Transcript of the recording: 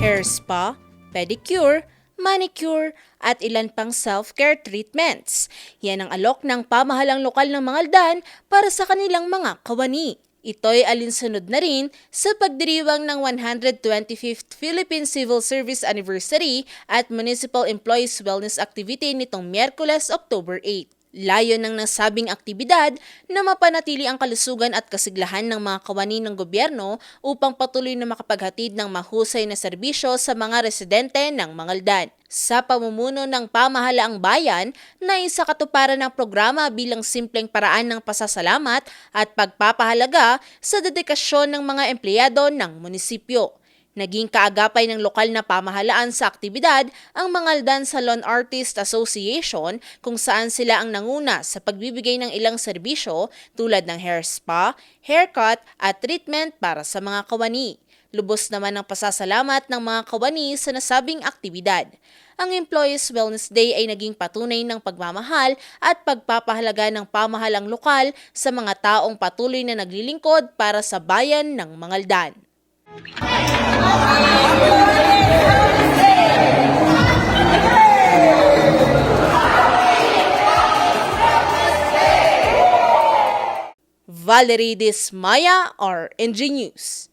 hair spa, pedicure, manicure, at ilan pang self-care treatments. Yan ang alok ng pamahalang lokal ng mga aldan para sa kanilang mga kawani. Ito'y alinsunod na rin sa pagdiriwang ng 125th Philippine Civil Service Anniversary at Municipal Employees Wellness Activity nitong Miyerkules, October 8. Layo ng nasabing aktibidad na mapanatili ang kalusugan at kasiglahan ng mga kawani ng gobyerno upang patuloy na makapaghatid ng mahusay na serbisyo sa mga residente ng Mangaldan. Sa pamumuno ng pamahalaang bayan na isa katuparan ng programa bilang simpleng paraan ng pasasalamat at pagpapahalaga sa dedikasyon ng mga empleyado ng munisipyo. Naging kaagapay ng lokal na pamahalaan sa aktibidad ang Mangaldan Salon Artist Association kung saan sila ang nanguna sa pagbibigay ng ilang serbisyo tulad ng hair spa, haircut at treatment para sa mga kawani. Lubos naman ang pasasalamat ng mga kawani sa nasabing aktibidad. Ang Employees Wellness Day ay naging patunay ng pagmamahal at pagpapahalaga ng pamahalang lokal sa mga taong patuloy na naglilingkod para sa bayan ng Mangaldan. Valerie Dismaya, RNG News.